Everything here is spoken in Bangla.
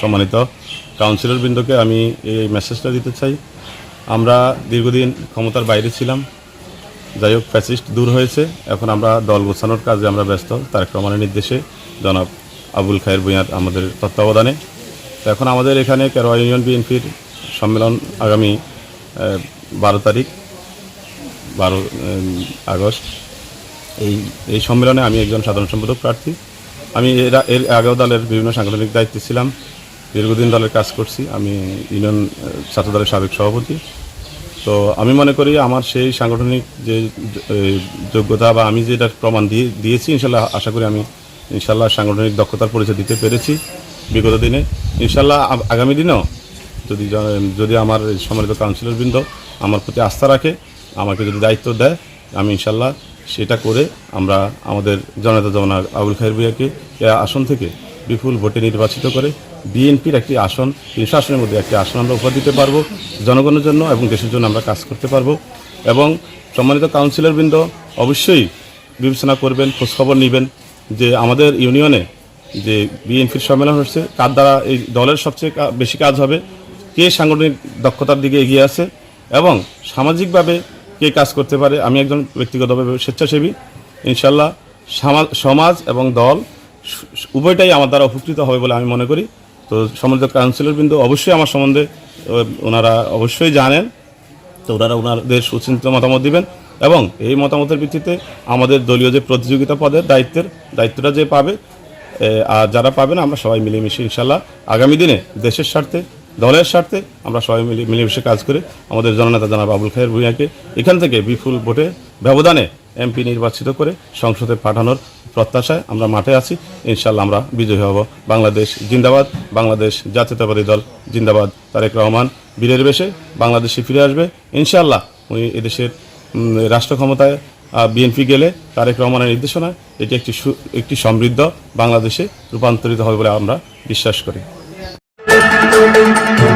সম্মানিত কাউন্সিলর বৃন্দকে আমি এই মেসেজটা দিতে চাই। আমরা দীর্ঘদিন ক্ষমতার বাইরে ছিলাম। যাই হোক, ফ্যাসিস্ট দূর হয়েছে। এখন আমরা দল গোছানোর কাজে আমরা ব্যস্ত। তারেক রহমানের নির্দেশে জনাব আবুল খায়ের ভূঁইয়ার আমাদের তত্ত্বাবধানে। তো এখন আমাদের এখানে কেরোয়া ইউনিয়ন বিএনপির সম্মেলন আগামী বারো তারিখ, বারো আগস্ট। এই এই সম্মেলনে আমি একজন সাধারণ সম্পাদক প্রার্থী। আমি এর এর আগেও দলের বিভিন্ন সাংগঠনিক দায়িত্বে ছিলাম। দীর্ঘদিন দলের কাজ করছি। আমি ইউনিয়ন ছাত্র দলের সাবেক সভাপতি। তো আমি মনে করি আমার সেই সাংগঠনিক যে যোগ্যতা বা আমি যেটা প্রমাণ দিয়ে, দিয়েছি, ইনশাল্লাহ আশা করি আমি ইনশাল্লাহ সাংগঠনিক দক্ষতার পরিচয় দিতে পেরেছি বিগত দিনে। ইনশাল্লাহ আগামী দিনেও যদি যদি আমার সম্মানিত কাউন্সিলরবৃন্দ আমার প্রতি আস্থা রাখে, আমাকে যদি দায়িত্ব দেয়, আমি ইনশাল্লাহ সেটা করে আমরা আমাদের জনতা জমনা আবুল খায়ের ভূঁইয়াকে আসন থেকে বিপুল ভোটে নির্বাচিত করে বিএনপির একটি আসন তিনশো আসনের মধ্যে একটি আসন আমরা উপহার দিতে পারব, জনগণের জন্য এবং দেশের জন্য আমরা কাজ করতে পারব এবং সম্মানিত কাউন্সিলরবৃন্দ অবশ্যই বিবেচনা করবেন, খোঁজখবর নেবেন যে আমাদের ইউনিয়নে যে বিএনপির সম্মেলন হচ্ছে, কার দ্বারা এই দলের সবচেয়ে বেশি কাজ হবে, কে সাংগঠনিক দক্ষতার দিকে এগিয়ে আছে এবং সামাজিকভাবে কে কাজ করতে পারে, আমি একজন ব্যক্তিগতভাবে স্বেচ্ছাসেবী ইনশাল্লাহ সামা- সমাজ এবং দল উভয়টাই আমার দ্বারা উপকৃত হবে বলে আমি মনে করি। তো সম্বন্ধিত কাউন্সিলর বিন্দু অবশ্যই আমার সম্বন্ধে ওনারা অবশ্যই জানেন। তো ওনারা ওনাদের সুচিন্তিত মতামত দিবেন এবং এই মতামতের ভিত্তিতে আমাদের দলীয় যে প্রতিযোগিতা পদের দায়িত্বের, দায়িত্বটা যে পাবে আর যারা পাবেন আমরা সবাই মিলেমিশে ইনশাল্লাহ আগামী দিনে দেশের স্বার্থে দলের স্বার্থে আমরা সবাই মিলে মিলেমিশে কাজ করে আমাদের জননেতা জানাব আবুল খায়ের ভূঁইয়াকে এখান থেকে বিপুল ভোটে ব্যবধানে এমপি নির্বাচিত করে সংসদে পাঠানোর প্রত্যাশায় আমরা মাঠে আছি। ইনশাল্লাহ আমরা বিজয়ী হব। বাংলাদেশ জিন্দাবাদ, বাংলাদেশ জাতীয়তাবাদী দল জিন্দাবাদ। তারেক রহমান বীরের বেশে বাংলাদেশে ফিরে আসবে। ইনশাল্লাহ উনি এদেশের রাষ্ট্র ক্ষমতায় বিএনপি গেলে তারেক রহমানের নির্দেশনায় এটি একটি একটি সমৃদ্ধ বাংলাদেশে রূপান্তরিত হবে বলে আমরা বিশ্বাস করি। thank you